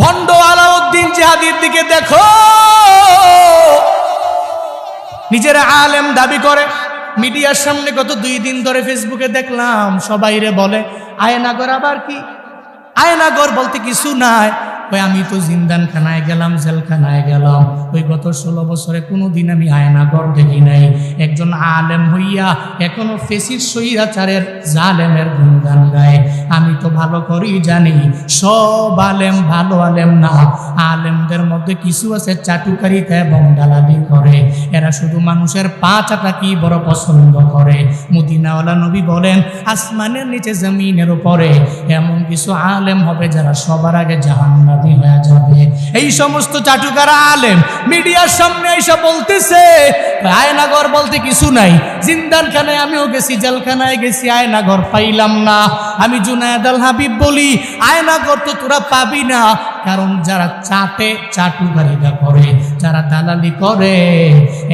ভণ্ড আলাউদ্দিন জাহাদির দিকে দেখো। নিজেরা আলেম দাবি করে। মিডিয়ার সামনে গত দুই দিন ধরে ফেসবুকে দেখলাম, সবাইরে বলে, আয়নাগর আবার কি? আয়নাগর বলতে কিছু নাই। ওই আমি তো জিন্দানখানায় গেলাম, জেলখানায় গেলাম। ওই গত ষোলো বছরে কোনো দিন আমি আয়নাগর দেখি নাই। একজন আলেম হইয়া এখনও ফেসির সৈরাচারের জালেমের গুণগান গায়। আমি তো ভালো করেই জানি, সব আলেম ভালো আলেম না। আলেমদের মধ্যে কিছু আছে চাটুকারিতা এবং করে। এরা শুধু মানুষের পা চাটা কি বড় পছন্দ করে। মুদিনাওয়ালা নবী বলেন, আসমানের নিচে জমিনের উপরে এমন কিছু আলেম হবে যারা সবার আগে জাহান্নাবি হয়ে যাবে। এই সমস্ত চাটুকারা আলেম মিডিয়ার সামনে এসে বলতেছে, আয়নাগর বলতে কিছু নাই। জিন্দানখানায় আমিও গেছি, জেলখানায় গেছি, আয়নাগর পাইলাম না। আমি জুনায়দ আল হাবিব বলি, আয়নাগর তো তোরা পাবি না। কারণ যারা চাটে চাটুকারিতা করে, যারা দালালি করে,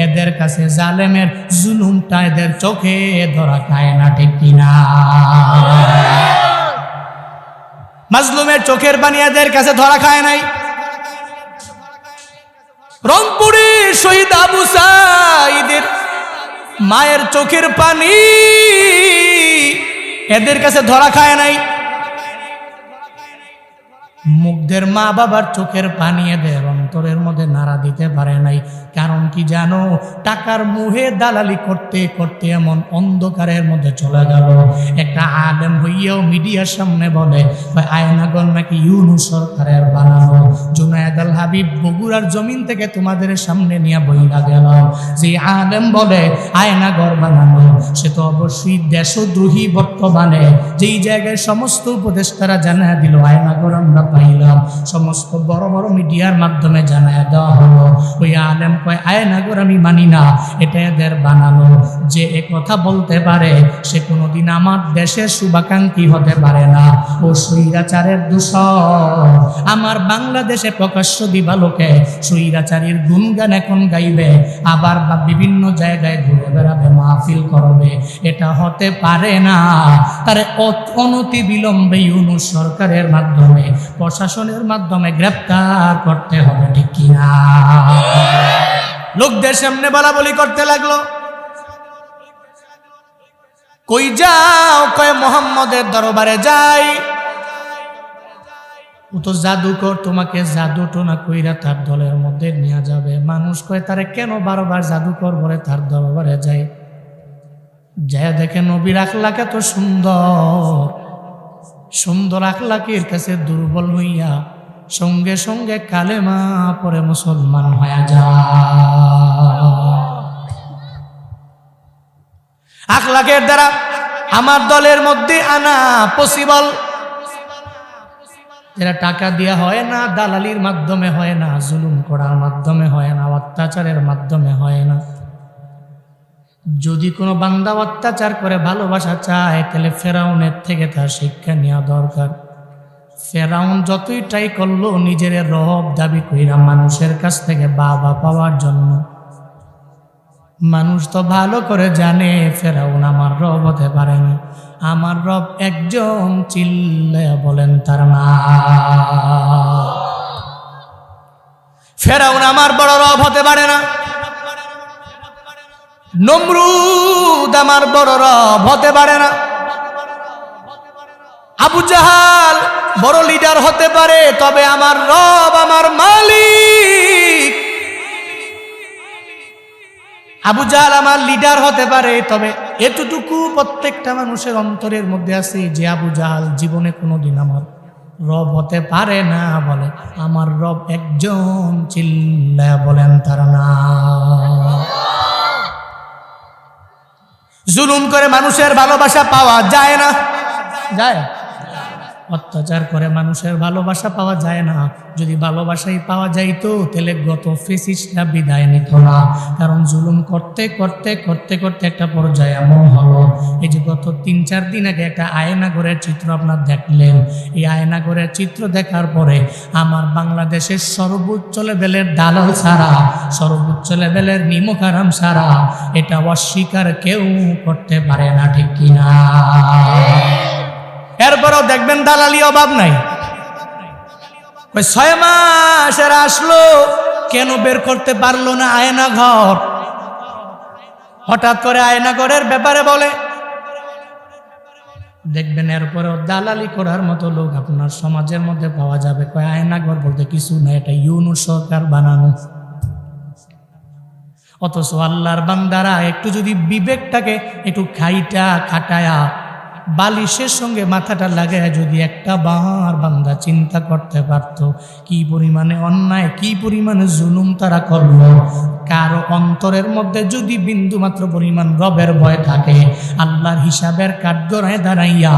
এদের কাছে জালেমের জুলুমটা এদের চোখে ধরা খায় না, ঠিক কিনা? মাজলুমের চোখের বানিয়াদের কাছে ধরা খায় নাই। রংপুরের শহীদ আবু সাইদের মায়ের চোখের পানি এদের কাছে ধরা খায় নাই। মুগ্ধের মা বাবার চোখের পানি এদের অন্তরের মধ্যে নাড়া দিতে পারে নাই। কারণ কি জানো? টাকার মুহে দালালি করতে করতে এমন অন্ধকারের মধ্যে চলে গেল। একটা আলেম হইয়াও মিডিয়ার সামনে বলে আয়নাগর নাকি ইউনু সরকারের বানানো। জুনায়দ আল হাবিব বগুড়ার জমিন থেকে তোমাদের সামনে নিয়ে বইলা গেল। যে আলেম বলে, আয়নাগর বানানো, সে তো অবশ্যই দেশদ্রোহী বর্তমানে। যেই জায়গায় সমস্ত উপদেষ্টারা জানায় দিল, আয়নাগর, আমরা পাইলাম। সমস্ত বড় বড় মিডিয়ার মাধ্যমে জানায় দেওয়া হলো, ওই আলেম কয় আয়নাগর আমি মানি না। এটা এদের বানানো। যে এ কথা বলতে পারে, সে কোনোদিন আমার দেশের শুভাকাঙ্ক্ষী হতে পারে না। ও স্বৈরাচারের দূষণ। আমার বাংলাদেশে প্রকাশ্য দিবালোকে স্বৈরাচারীর গুণগান এখন গাইবে। আবার বা বিভিন্ন জায়গায় ঘুরে বেড়াবে, মাহফিল করবে। এটা হতে পারে না। তারে অনতি বিলম্বে ইউনুস সরকারের মাধ্যমে প্রশাসনের মাধ্যমে গ্রেপ্তার করতে হবে, ঠিক কিনা? লোকদের সামনে বলা বলি করতে লাগল। কই যাও, কয় মোহাম্মদের দরবারে যাই। ও তো জাদুকর, তোমাকে জাদু টোনা কইরা তার দলের মধ্যে নিয়ে যাবে। মানুষ কয়, তারে কেন বারবার জাদুকর বলে তার দরবারে যায় যায় দেখে নবীর আখলাক এত সুন্দর। সুন্দর আখলাকের কাছে দুর্বল হইয়া সঙ্গে সঙ্গে কালেমা পরে মুসলমান হয়ে যায়। আখলাকের দ্বারা আমার দলের মধ্যে আনা পসিবল যেটা টাকা দেওয়া হয় না, দালালির মাধ্যমে হয় না, জুলুম করার মাধ্যমে হয় না, অত্যাচারের মাধ্যমে হয় না। যদি কোনো বান্দা অত্যাচার করে, ভালোবাসা চায়, তাহলে ফেরাউনের থেকে তার শিক্ষা নেওয়া দরকার। ফেরাউন যতই ট্রাই করল, নিজের রব দাবি কইরা মানুষের কাছ থেকে বাবা পাওয়ার জন্য। মানুষ তো ভালো করে জানে, ফেরাউন আমার রব হতে পারে না আমার রব একজন চিল্লে বলেন, তার না ফেরাউন আমার বড় রব হতে পারে না। নমরুদ আমার বড় রব হতে পারে না। আবু জাহাল বড় লিডার হতে পারে, তবে আমার রব আমার মালিক। আবু জাহাল আমার লিডার হতে পারে, তবে এতটুকু প্রত্যেকটা মানুষের অন্তরের মধ্যে আছে যে আবু জাহাল জীবনে কোনোদিন আমার রব হতে পারে না বলে। আমার রব একজন চিল্লা বলেন তার না জুলুম করে মানুষের ভালোবাসা পাওয়া যায় না? যায়। অত্যাচার করে মানুষের ভালোবাসা পাওয়া যায় না। যদি ভালোবাসাই পাওয়া যাইতো, তাহলে গত ফেসিসটা বিদায় নিত না। কারণ জুলুম করতে করতে করতে করতে একটা পর্যায়ে এমন হলো। এই যে গত তিন, চার দিন আগে একটা আয়নাগরের চিত্র আপনার দেখলেন। এই আয়নাগরের চিত্র দেখার পরে আমার বাংলাদেশের সর্বোচ্চ লেভেলের দালাল ছাড়া সর্বোচ্চ লেভেলের নিমকারাম ছাড়া এটা অস্বীকার কেউ করতে পারে না, ঠিক কিনা? এরপরও দেখবেন দালালি অভাব নাই। ওই ছয় মাস এরা আসলো, কেন বের করতে পারল না আয়না ঘর হঠাৎ করে আয়না ঘরের ব্যাপারে বলে, দেখবেন এরপরেও দালালি করার মতো লোক আপনার সমাজের মধ্যে পাওয়া যাবে। কয় আয়না ঘর বলতে কিছু না এটা ইউনু সরকার বানানো। অথচ আল্লাহর বান্দারা একটু যদি বিবেকটাকে একটু খাইটা খাটায়া বালিশের সঙ্গে মাথাটা লাগায় যদি একটা বার বান্দা চিন্তা করতে পারত, কি পরিমাণে অন্যায়, কি পরিমাণে জুলুম তারা করল? কারও অন্তরের মধ্যে যদি বিন্দু মাত্র পরিমাণ রবের ভয় থাকে, আল্লাহর হিসাবের কাঠগড়ায় দাঁড়াইয়া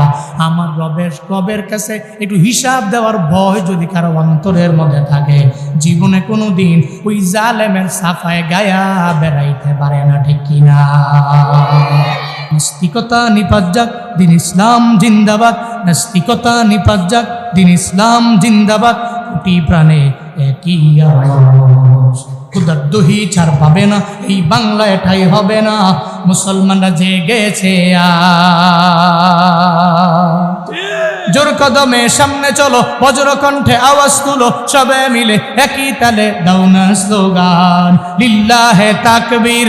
আমার রবের রবের কাছে একটু হিসাব দেওয়ার ভয় যদি কারও অন্তরের মধ্যে থাকে, জীবনে কোনো দিন ওই জালেমের সাফায় গায়া বেড়াইতে পারে না, ঠিক কিনা? নাস্তিকতা নিপাত যাক, দিন ইসলাম জিন্দাবাদ। নাস্তিকতা নিপাত যাক, দিন ইসলাম জিন্দাবাদ। কোটি প্রাণে একই আওয়াজ। খুদার দহি ছাড় পাবে না, এই বাংলা এটাই হবে না। মুসলমানরা জেগেছে আজ। জোর কদমে সামনে চলো, বজ্র কণ্ঠে আওয়াজ তুলো, সবে মিলে একই তালে দাও না স্লোগান। লিল্লাহে তাকবীর।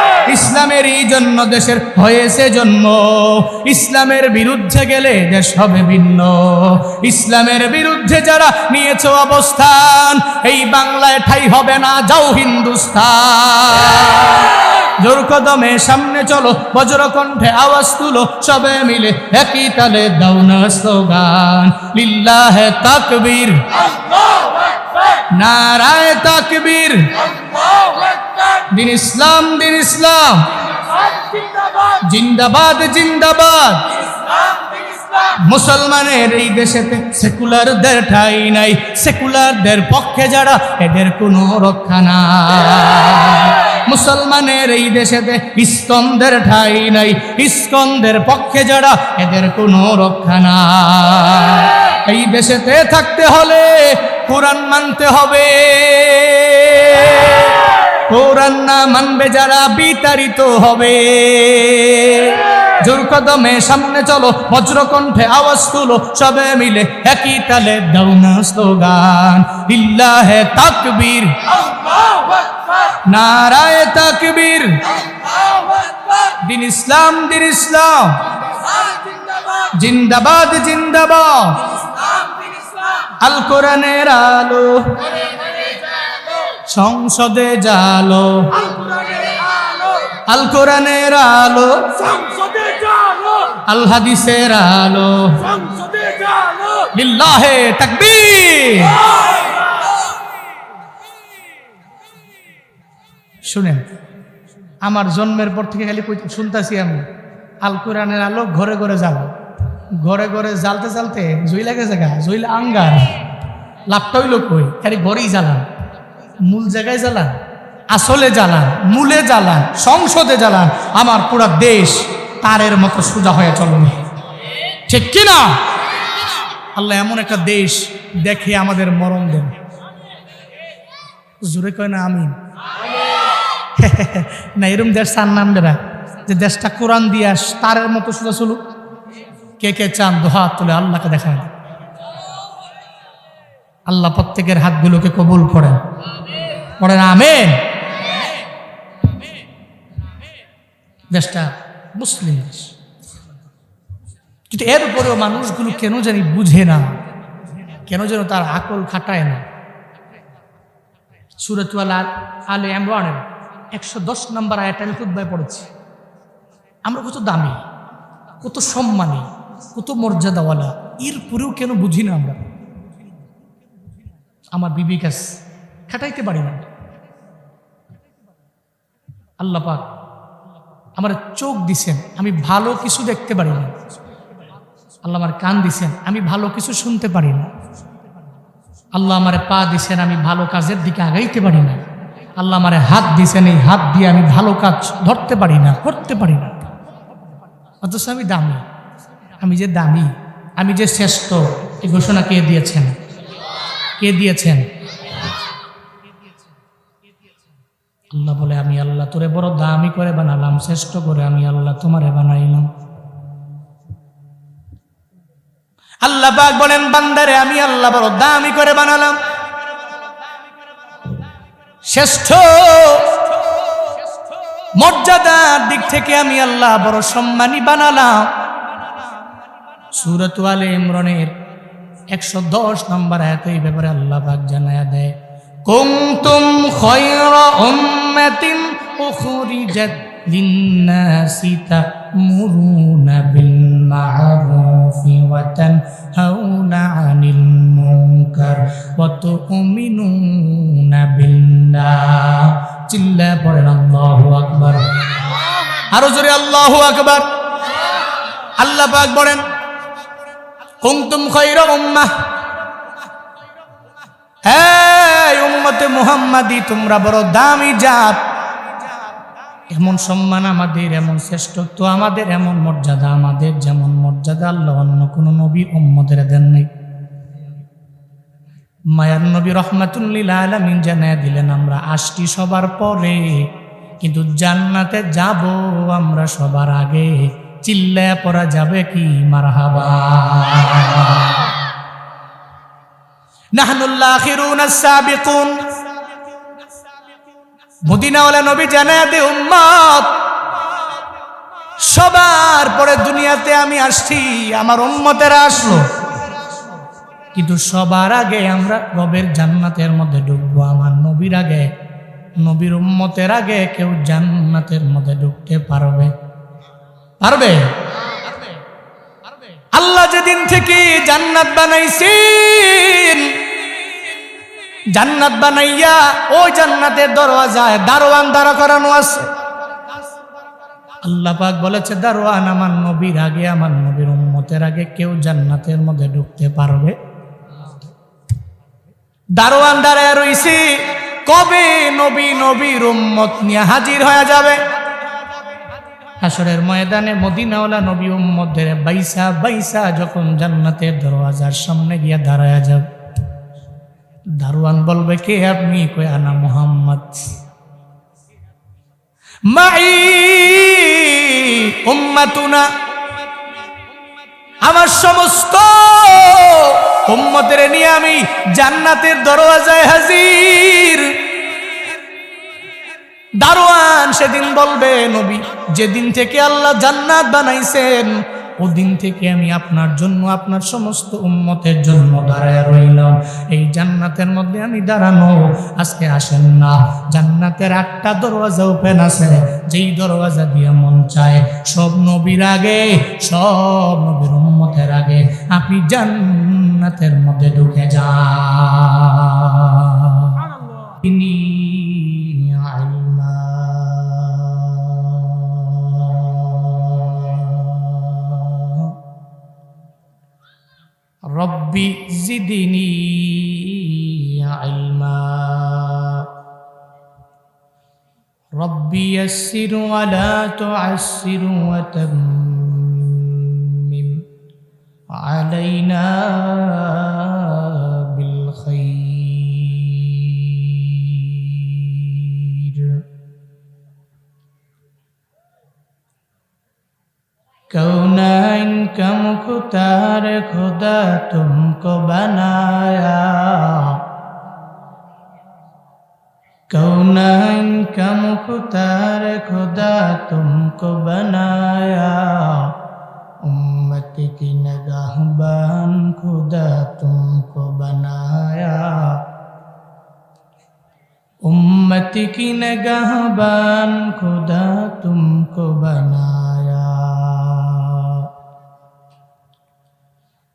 ইসলামেরই জন্য দেশের হয়েছে জন্ম। ইসলামের বিরুদ্ধে গেলে দেশ হবে ভিন্ন। ইসলামের বিরুদ্ধে যারা নিয়েছ অবস্থান, এই বাংলায় ঠাই হবে না, যাও হিন্দুস্তান। জোর কদমে সামনে চলো বজ্র কণ্ঠে আওয়াজ তুলো, সবে মিলে একই তালে দাও না স্লোগান। লিল্লাহে তাকবীর। নারায় তাকবীর। দিন ইসলাম দিন ইসলাম। জিন্দাবাদ জিন্দাবাদ। মুসলমানের এই দেশেতে সেকুলারদের ঠাই নাই। সেকুলারদের পক্ষে যারা, এদের কোনো রক্ষা নাই। মুসলমানের এই দেশেতে ইস্কন্দের ঠাই নাই। ইস্কনদের পক্ষে যারা, এদের কোনো রক্ষা নাই। এই দেশেতে থাকতে হলে কোরআন মানতে হবে। কোরআন না মানবে যারা বিতাড়িত হবে। জোর কদমে সামনে চলো, বজ্রকণ্ঠে আওয়াজ তুলো, সবে মিলে একই তালে দাও না স্লোগান। ইল্লাহে তাকবীর। নারায় তাকবীর। দিন ইসলাম দিন ইসলাম। জিন্দাবাদ জিন্দাবাদ। আল কোরআনের আলো। সংসদে জালো। আল কোরআনের আলো। আল হাদিসের আলো। লিল্লাহে শুনেন, আমার জন্মের পর থেকে খালি শুনতাছি আমি, আল কোরআনের আলো ঘরে ঘরে জ্বালো ঘরে ঘরে জ্বালতে জ্বালতে জইলা গেছে জায়গা জইলা আঙ্গার লাভটাই লোক কই? খালি ঘরেই জ্বালান। মূল জায়গায় জ্বালান, আসলে জ্বালান, মূলে জ্বালান, সংসদে জ্বালান, আমার পুরো দেশ তারের মতো সোজা হয়ে চলবে। ঠিক কিনা? আল্লাহ এমন একটা দেশ দেখে আমাদের মরণ দেন। জোরে কয় না আমি না, এরম দেশ চান নাম যে দেশটা কোরআন দিয়ে তারের মতো সোজা চলুক। কে কে চান দোহা তুলে আল্লাহকে দেখায় আল্লাহ প্রত্যেকের হাতগুলোকে কবুল করেন। পড়েন আমেন। দেশটা মুসলিম দেশ। কিন্তু এর উপরেও মানুষগুলো কেন জানি বুঝে না। কেন যেন তার আকল খাটায় না। সুরতওয়ালা আলে ইমরানের একশো দশ নম্বর আয়াত আমি খুদ্ায় পড়েছি। আমরা কত দামি, কত সম্মানী। কত মর্যাদাওয়ালা এর পরেও কেন বুঝি না আমরা? আমার বিবেক আছে খাটাইতে পারি না। আল্লাহ পাক আমার চোখ দিছেন, আমি ভালো কিছু দেখতে পারি না। আল্লাহ আমার কান দিছেন, আমি ভালো কিছু শুনতে পারি না। আল্লাহ আমার পা দিছেন, আমি ভালো কাজের দিকে আগাইতে পারি না। আল্লাহ আমার হাত দিছেন, এই হাত দিয়ে আমি ভালো কাজ ধরতে পারি না, করতে পারি না। অথচ আমি দামি। আমি যে দামি, আমি যে শ্রেষ্ঠ এই ঘোষণা কে দিয়েছেন? কে দিয়েছেন? আল্লাহ বলে, আমি আল্লাহ তোরে বড় দামি করে বানালাম, শ্রেষ্ঠ করে আমি আল্লাহ তোমারে বানাইলাম। আল্লাহ পাক বলেন, বান্দারে, আমি আল্লাহ বড় দামি করে বানালাম। শ্রেষ্ঠ, মর্যাদার দিক থেকে আমি আল্লাহ বড় সম্মানী বানালাম। সুরত আলে ইমরনের একশো দশ নম্বর আয়াত এই ব্যাপারে আল্লাহ পাক জানায়া দেয় কুমতুম খয়রা উম্মাতিন উখরিজাত লিন্নাসি তা'মুরুনা বিল মা'রুফি ওয়া তানহাউনা 'আনিল মুনকার ওয়া তু'মিনুনা বিল্লাহ চিল্লা পড়েন, আল্লাহু আকবার। আরও জোরে, আল্লাহু আকবার। আল্লাহ পাক বলেন কুনতুম খায়রা উম্মাহ। হ্যাঁ উম্মতে মুহাম্মাদি, তোমরা বড় দামি জাত। এমন সম্মান আমাদের, এমন শ্রেষ্ঠত্ব আমাদের, এমন মর্যাদা আমাদের, যেমন মর্যাদা আল্লাহ অন্য কোন নবী উম্মদের দেন নাই। মায়ার নবী রহমাতুল্লিল আলমিন জানায় দিলেন, আমরা আসছি সবার পরে, কিন্তু জান্নাতে যাব আমরা সবার আগে। চিল্লায় পড়া যাবে কি? নবী দে সবার পরে দুনিয়াতে আমি আসছি, আমার উম্মতেরা আসলো। কিন্তু সবার আগে আমরা রবের জান্নাতের মধ্যে ঢুকবো, আমার নবীর আগে। নবীর উম্মতের আগে কেউ জান্নাতের মধ্যে ঢুকতে পারবে। পারবে? আল্লাহ যেদিন থেকে জান্নাত বানাইছেন, জান্নাত বানাইয়া ওই জান্নাতের দরওয়াজায় দারোয়ান দাঁড়া করানো আছে। আল্লাহ পাক বলেছে, দারোয়ান আমার নবীর আগে, আমার নবীর উম্মতের আগে কেউ জান্নাতের মধ্যে ঢুকতে পারবে? দারোয়ান দাঁড়ায় রইছি, কবে নবী নবীর উম্মত নিয়ে হাজির হয়ে যাবে? হাসরের ময়দানে মদিনাওয়ালা নবী উম্মদের বাইসা বাইসা যখন জান্নাতের দরওয়াজার সামনে গিয়া দাঁড়ায় যাবে, দারোয়ান বলবে, কে আপনি? কই আনা মোহাম্মদ। মাই উম্মাতুনা। আমার সমস্ত উম্মতের নিয়ে আমি জান্নাতের দরওয়াজায় হাজির। দারোয়ান সেদিন বলবে, নবী, যেদিন থেকে আল্লাহ জান্নাত বানাইছেন, ওদিন থেকে আমি আপনার জন্য আপনার সমস্ত উম্মতের জন্য দাঁড়ায় রইলাম। এই জান্নাতের মধ্যে আমি দাঁড়ানো, আজকে আসেন না। জান্নাতের একটা দরওয়াজা ওপেন আছে, যেই দরওয়াজা দিয়ে মন চায় সব নবীর আগে, সব নবীর উম্মতের আগে। আপনি জান্নাতের মধ্যে ঢুকে যা তিনি رب زدني علما. رب يسر ولا تعسر وتمم علينا कौन का मुख्तार खुदा तुमको बनाया। कौन का मुख्तार खुदा तुमको बनाया। उम्मत की नगाहबान खुदा तुमको बनाया। उम्मत की नगाहबान खुदा तुमको बनाया।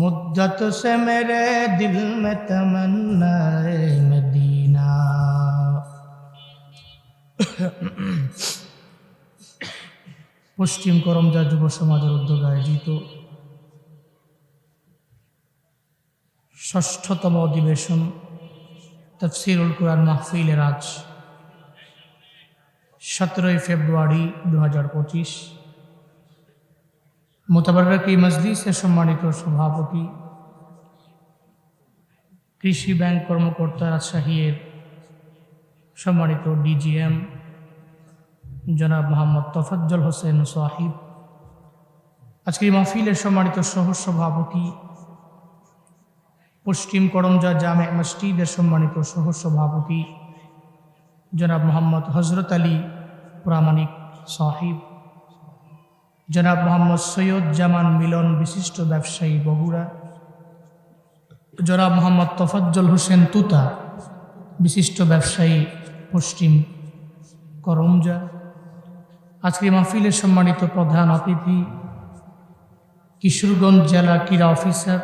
मुद्दत से मेरे दिल में तमन्ना है मदीना পশ্চিম করমজা যুব সমাজের উদ্যোগে আয়োজিত ষষ্ঠতম অধিবেশন তফসিরুল কোরআন মাহফিলের আজ সতেরোই ফেব্রুয়ারি দু হাজার পঁচিশ মোতাবারকি মজলিসের সম্মানিত সভাপতি, কৃষি ব্যাংক কর্মকর্তা রাজশাহীর সম্মানিত ডিজিএম জনাব মোহাম্মদ তফাজ্জল হোসেন সাহিব। আজকের মাহফিলের সম্মানিত সহ সভাপতি, পশ্চিম করমজা জামে মসজিদের সম্মানিত সহ সভাপতি, জনাব মোহাম্মদ হজরত আলী প্রামাণিক সাহিব। জনাব মোহাম্মদ সৈয়দ জামান মিলন বিশিষ্ট ব্যবসায়ী বগুড়া। জনাব মোহাম্মদ তফাজ্জল হোসেন তুতা বিশিষ্ট ব্যবসায়ী পশ্চিম করমজা। আজকে মাহফিলের সম্মানিত প্রধান অতিথি কিশোরগঞ্জ জেলা ক্রীড়া অফিসার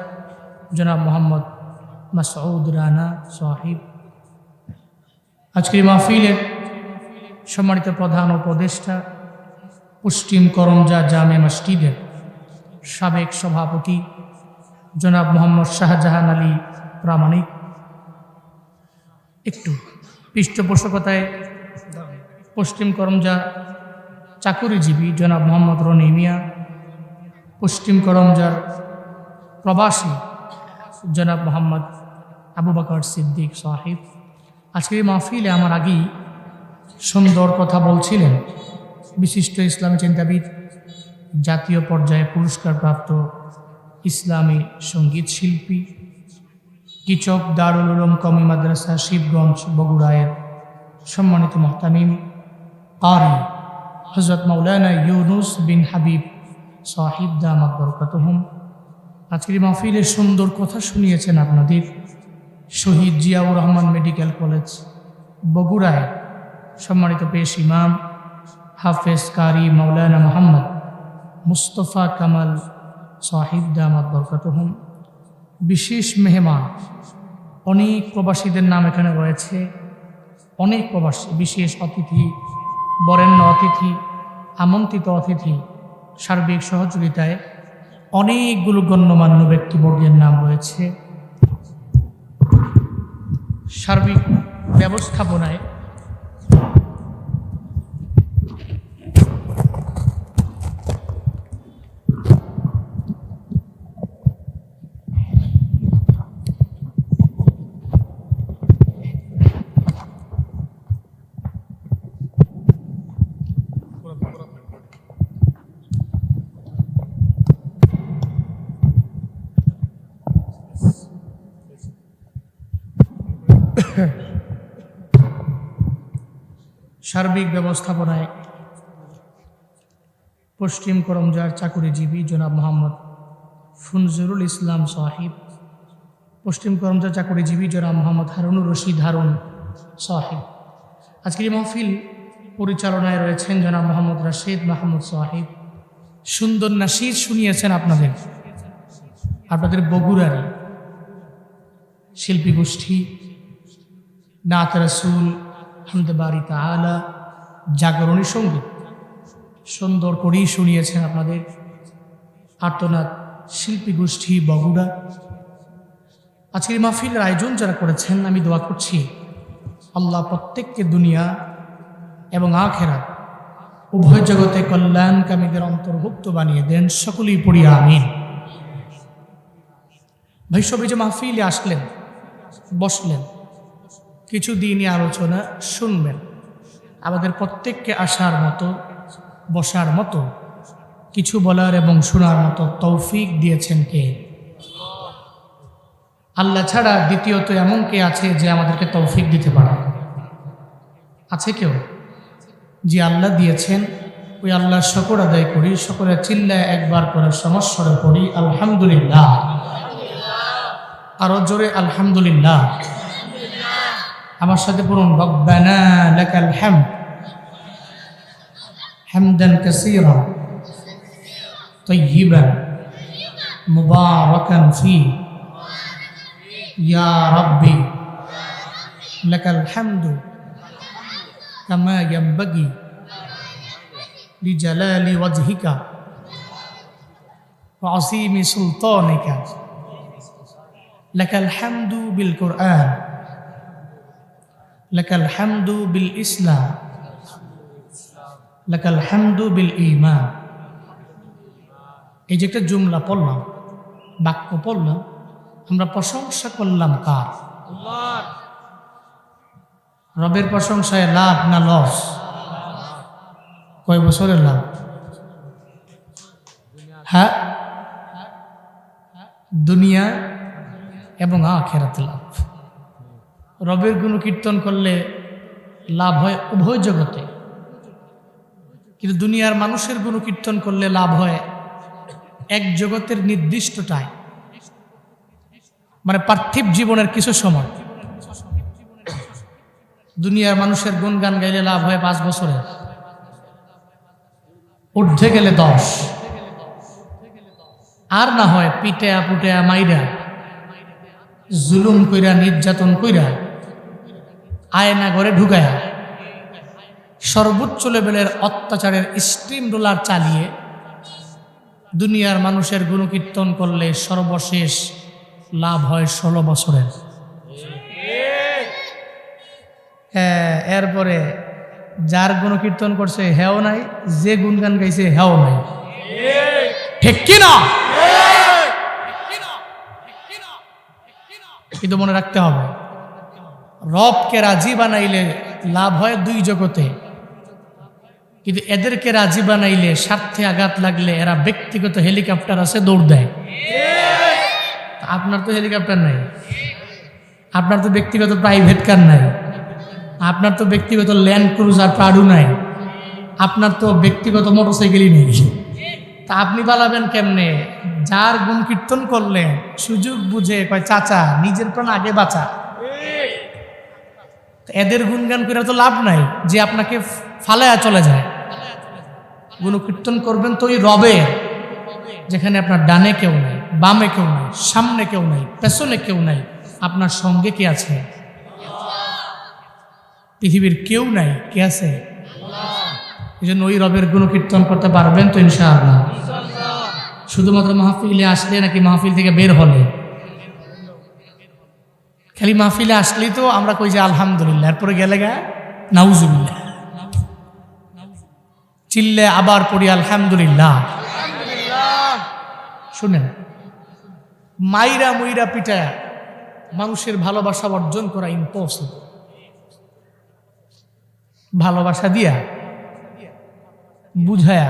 জনাব মোহাম্মদ মাসউদ রানা সাহিব। আজকের মাহফিলের সম্মানিত প্রধান উপদেষ্টা পশ্চিম করমজা জামে মসজিদের সাবেক সভাপতি জনাব মোহাম্মদ শাহজাহান আলী প্রামাণিক। একটু পৃষ্ঠপোষকতায় পশ্চিম করমজা চাকুরিজীবী জনাব মোহাম্মদ রনি মিয়া, পশ্চিম করমজার প্রবাসী জনাব মোহাম্মদ আবু বকর সিদ্দিক সাহিব। আজকের মাহফিলে আমার আগেই সুন্দর কথা বলছিলেন। বিশিষ্ট ইসলামী চিন্তাবিদ, জাতীয় পর্যায়ে পুরস্কারপ্রাপ্ত ইসলামী সংগীত শিল্পী কিচক দারুল উলুম কমি মাদ্রাসা, শিবগঞ্জ, বগুড়ায়ের সম্মানিত মহতামিম কারি হজরত মৌলানা ইউনুস বিন হাবিব সাহিব দামাত বরকাতহুম। আজকের মাহফিলে সুন্দর কথা শুনিয়েছেন আপনাদের শহীদ জিয়াউর রহমান মেডিকেল কলেজ, বগুড়ায় সম্মানিত পেশ ইমাম হাফেজ কারি মৌলানা মোহাম্মদ মুস্তফা কামাল সাহিব দামাত বরকাতহুম বিশেষ মেহমান, অনেক প্রবাসীদের নাম এখানে রয়েছে। অনেক প্রবাসী, বিশেষ অতিথি, বরেণ্য অতিথি, আমন্ত্রিত অতিথি, সার্বিক সহযোগিতায় অনেকগুলো গণ্যমান্য ব্যক্তিবর্গের নাম রয়েছে। সার্বিক ব্যবস্থাপনায় সার্বিক ব্যবস্থাপনায় পশ্চিম করমজার চাকুরিজীবী জনাব মোহাম্মদ ফুনজুরুল ইসলাম সাহিব, পশ্চিম করমজার চাকুরিজীবী জনাব মোহাম্মদ হারুনুর রশিদ হারুন সাহিব। আজকের এই মহফিল পরিচালনায় রয়েছেন জনাব মোহাম্মদ রাশিদ মাহমুদ সাহিব। সুন্দর নাসির শুনিয়েছেন আপনাদের। আপনাদের বগুড়ারি শিল্পী গোষ্ঠী, নাত রসুল হামদবারি তালা জাগরণী সংগীত। সুন্দর করেই শুনিয়েছেন আপনাদের আর্তনাথ শিল্পী গোষ্ঠী বগুড়া। আজকের মাহফিলের আয়োজন যারা করেছেন, আমি দোয়া করছি আল্লাহ প্রত্যেককে দুনিয়া এবং আখেরা উভয় জগতে কল্যাণকামীদের অন্তর্ভুক্ত বানিয়ে দেন, সকলেই পড়িয়া আমিন। ভাই, সবাই যে মাহফিলে আসলেন, বসলেন কিছু দিনই আলোচনা শুনবেন। আমাদের প্রত্যেককে আসার মতো, বসার মতো, কিছু বলার এবং শোনার মতো তৌফিক দিয়েছেন কে? আল্লাহ ছাড়া দ্বিতীয়ত এমন কে আছে যে আমাদেরকে তৌফিক দিতে পারে আছে কেউ? যে আল্লাহ দিয়েছেন, ওই আল্লাহ শকর আদায় করি সকলে চিল্লায় একবার করে সমস্যরে পড়ি, আলহামদুলিল্লাহ। আরও জোরে আলহামদুলিল্লাহ। আমার সাথে পড়ুন রব্বানা লাকাল হামদ হামদান কাসীরা طيبا মুবারাকান ফি ইয়া রাব্বি লাকাল হামদু কামা ইয়ানবাগি লিজালালি ওয়াজহিকা وعظيم سلطانك لك الحمد بالقرآن লাকাল হামদু বিল ইসলাম। লাকাল হামদু বিল ইমান এই যে একটা জুমলা পড়লাম, বাক্য পড়লাম, আমরা প্রশংসা করলাম কার? রবের প্রশংসায় লাভ না লস? কয় বছরের লাভ? হ্যাঁ? দুনিয়া এবং আখেরাতে লাভ। রবের গুণ কীর্তন করলে লাভ হয় উভয় জগতে। কিন্তু দুনিয়ার মানুষের গুণ কীর্তন করলে লাভ হয় এক জগতের নির্দিষ্টটায়। মানে পার্থিব জীবনের কিছু সময়। দুনিয়ার মানুষের গুণগান গাইলে লাভ হয় পাঁচ বছরের। ঊর্ধ্বে গেলে দশ। আর না হয় পিটেয়া পুটেয়া মাইরা। জুলুম কইরা, নির্যাতন কইরা। আয়না ঘরে ঢুকায়া সর্বোচ্চ লেভেলের অত্যাচারের স্ট্রিম রোলার চালিয়ে দুনিয়ার মানুষের গুণকীর্তন করলে সর্বশেষ লাভ হয় ষোলো বছরের। হ্যাঁ এরপরে যার গুণকীর্তন করছে হেও নাই, যে গুণগান গাইছে হেও নাই। ঠিক কিনা? কিন্তু মনে রাখতে হবে রবকে রাজি বানাইলে লাভ হয় দুই জগতে। কিন্তু এদেরকে রাজি বানাইলে স্বার্থে আঘাত লাগলে এরা ব্যক্তিগত হেলিকপ্টার আছে দৌড় দেয়। আপনার তো হেলিকপ্টার নাই। আপনার তো ব্যক্তিগত প্রাইভেট কার নাই। আপনার তো ব্যক্তিগত ল্যান্ড ক্রুজার প্রাডু নাই। আপনার তো ব্যক্তিগত মোটরসাইকেলই নেই। তা আপনি পালাবেন কেমনে? যার গুণ কীর্তন করলেন সুযোগ বুঝে কয়, চাচা, নিজের প্রাণ আগে বাঁচা। এদের গুণগান করে তো লাভ নাই, যে আপনাকে ফালায়া চলে যায়। গুণকীর্তন করবেন তো ওই রবে, যেখানে আপনার ডানে কেউ নাই, বামে কেউ নাই, সামনে কেউ নাই, পেছনে কেউ নাই, আপনার সঙ্গে কে আছে? পৃথিবীর কেউ নাই, কে আছে? এই জন্য ওই রবের গুণকীর্তন করতে পারবেন তো ইনশাআল্লাহ। শুধুমাত্র মাহফিলে আসলে নাকি মাহফিল থেকে বের হলে? খালি মাহফিলে আসলেই তো আমরা কই যে আলহামদুলিল্লাহ, এরপরে গেলে গা, নাউজুবিল্লাহ। চিল্লে আবার পড়ি আলহামদুলিল্লাহ। শুনেন, মাইরা মুইরা পিটায়া মানুষের ভালোবাসা অর্জন করা ইম্পসিবল ভালোবাসা দিয়া বুঝায়া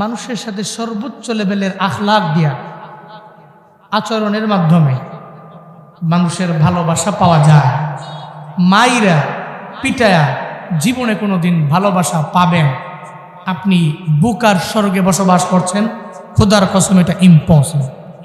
মানুষের সাথে সর্বোচ্চ লেভেলের আখলাক দিয়া আচরণের মাধ্যমে মানুষের ভালোবাসা পাওয়া যায়। মাইরা পিটায়া জীবনে কোনো দিন ভালোবাসা পাবেন। আপনি বুকার স্বর্গে বসবাস করছেন, খোদার কসম এটা ইম্পসিবল